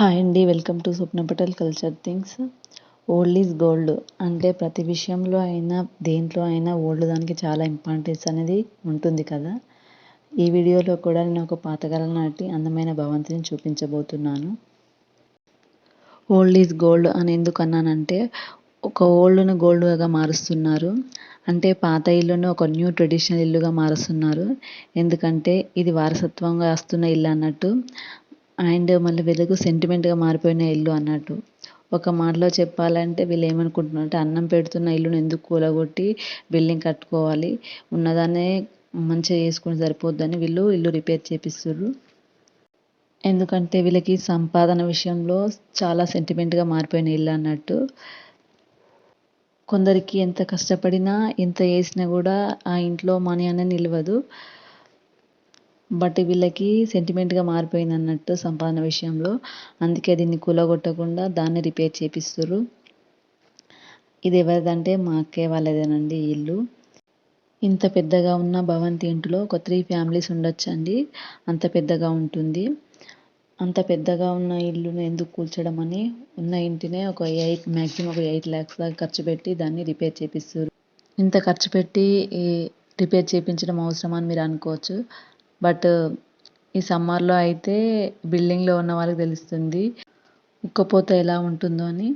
Hi అండి welcome to Swapna Patel culture things. Old is gold అంటే ప్రతి విషయంలో అయినా దేంట్లో అయినా ఓల్డ్ దానికి చాలా ఇంపార్టెన్స్ అనేది ఉంటుంది కదా. ఈ వీడియోలో కూడా నేను ఒక పాతకాలం నాటి అందమైన భవంతిని చూపించబోతున్నాను. ఓల్డ్ ఈజ్ గోల్డ్ అని ఎందుకు అన్నానంటే ఒక ఓల్డ్ను గోల్డ్గా మారుస్తున్నారు. అంటే పాత ఇల్లును ఒక న్యూ ట్రెడిషనల్ ఇల్లుగా మారుస్తున్నారు. ఎందుకంటే ఇది వారసత్వంగా వస్తున్న ఇల్లు అన్నట్టు. అండ్ మళ్ళీ వెలుగు సెంటిమెంట్గా మారిపోయిన ఇల్లు అన్నట్టు. ఒక మాటలో చెప్పాలంటే వీళ్ళు ఏమనుకుంటున్నారు అంటే అన్నం పెడుతున్న ఇల్లును ఎందుకు కూలగొట్టి బిల్డింగ్ కట్టుకోవాలి? ఉన్నదాన్నే మంచిగా చేసుకుని సరిపోద్దని వీళ్ళు ఇల్లు రిపేర్ చేపిస్తుర్రు. ఎందుకంటే వీళ్ళకి సంపాదన విషయంలో చాలా సెంటిమెంట్గా మారిపోయిన ఇల్లు అన్నట్టు. కొందరికి ఎంత కష్టపడినా ఎంత చేసినా కూడా ఆ ఇంట్లో మనీ అనేది నిలవదు. బట్ వీళ్ళకి సెంటిమెంట్గా మారిపోయింది అన్నట్టు సంపాదన విషయంలో. అందుకే దీన్ని కూలగొట్టకుండా దాన్ని రిపేర్ చేపిస్తారు ఇది ఎవరిదంటే మా అక్కే వాళ్ళదేనండి ఇల్లు. ఇంత పెద్దగా ఉన్న భవంతి ఇంటిలో ఒక త్రీ ఫ్యామిలీస్ ఉండొచ్చండి. అంత పెద్దగా ఉంటుంది. అంత పెద్దగా ఉన్న ఇల్లును ఎందుకు కూల్చడం అని ఉన్న ఇంటినే ఒక ఎయిట్ మ్యాక్సిమం ఒక ఎయిట్ ల్యాక్స్ దాకా ఖర్చు పెట్టి దాన్ని రిపేర్ చేపిస్తారు ఇంత ఖర్చు పెట్టి రిపేర్ చేయించడం అవసరం అని మీరు అనుకోవచ్చు. బట్ ఈ సమ్మర్లో అయితే బిల్డింగ్లో ఉన్న వాళ్ళకి తెలుస్తుంది ఉక్కపోత ఎలా ఉంటుందో అని.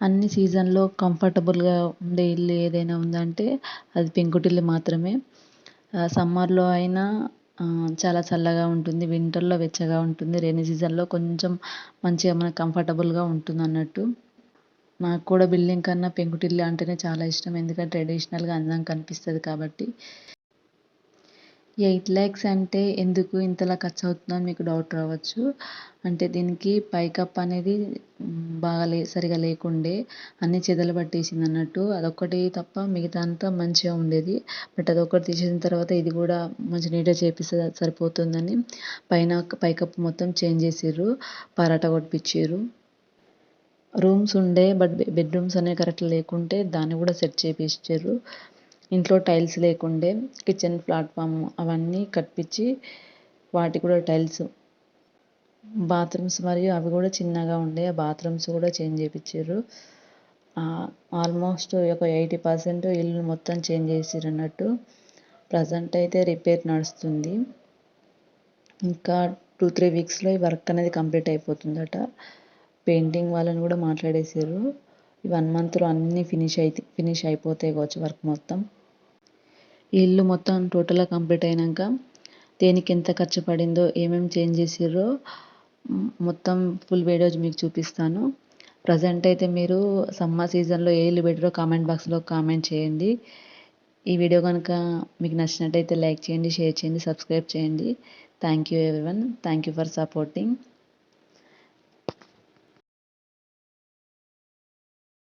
అన్ని సీజన్లో కంఫర్టబుల్గా ఉండే ఇల్లు ఏదైనా ఉందంటే అది పెంకుటిల్లు మాత్రమే. సమ్మర్లో అయినా చాలా చల్లగా ఉంటుంది వింటర్లో వెచ్చగా ఉంటుంది రైనీ సీజన్లో కొంచెం మంచిగా మనకు కంఫర్టబుల్గా ఉంటుంది అన్నట్టు. నాకు కూడా బిల్డింగ్ కన్నా పెంకుటిల్లు అంటేనే చాలా ఇష్టం ఎందుకంటే ట్రెడిషనల్గా అందంగా కనిపిస్తుంది కాబట్టి. ఎయిట్ ల్యాక్స్ అంటే ఎందుకు ఇంతలా ఖర్చు అవుతుందో అని మీకు డౌట్ రావచ్చు. అంటే దీనికి పైకప్పు అనేది బాగా లే సరిగా లేకుండే అన్ని చెదలు పట్టేసింది అన్నట్టు. అదొక్కటి తప్ప మిగతా అంతా మంచిగా ఉండేది. బట్ అదొక్కటి తీసేసిన తర్వాత ఇది కూడా మంచి నీట్గా చేపిస్తే సరిపోతుందని పైన పైకప్పు మొత్తం చేంజ్ చేసిర్రు పరాట కొట్టించారు రూమ్స్ ఉండే బట్ బెడ్రూమ్స్ అనేవి కరెక్ట్ లేకుంటే దాన్ని కూడా సెట్ చేపించారు ఇంట్లో టైల్స్ లేకుండే కిచెన్ ప్లాట్ఫామ్ అవన్నీ కట్టించి వాటికి కూడా టైల్స్ బాత్రూమ్స్ మరియు అవి కూడా చిన్నగా ఉండే ఆ బాత్రూమ్స్ కూడా చేంజ్ చేయించారు ఆల్మోస్ట్ ఒక ఎయిటీ పర్సెంట్ ఇల్లు మొత్తం చేంజ్ చేసిర్రు అన్నట్టు ప్రజెంట్ అయితే రిపేర్ నడుస్తుంది. ఇంకా టూ త్రీ వీక్స్లో ఈ వర్క్ అనేది కంప్లీట్ అయిపోతుందట. పెయింటింగ్ వాళ్ళని కూడా మాట్లాడేసారు ఈ వన్ మంత్లో అన్నీ ఫినిష్ అయితే ఫినిష్ అయిపోతాయి కావచ్చు వర్క్ మొత్తం. ఈ ఇల్లు మొత్తం టోటల్గా కంప్లీట్ అయినాక దేనికి ఎంత ఖర్చు పడిందో ఏమేమి చేంజ్ చేసిర్రో మొత్తం ఫుల్ వీడియోస్ మీకు చూపిస్తాను. ప్రజెంట్ అయితే మీరు సమ్మర్ సీజన్లో ఏ ఇల్లు పెట్టారో కామెంట్ బాక్స్లో కామెంట్ చేయండి. ఈ వీడియో కనుక మీకు నచ్చినట్టయితే లైక్ చేయండి షేర్ చేయండి సబ్స్క్రైబ్ చేయండి. Thank you everyone. Thank you for supporting.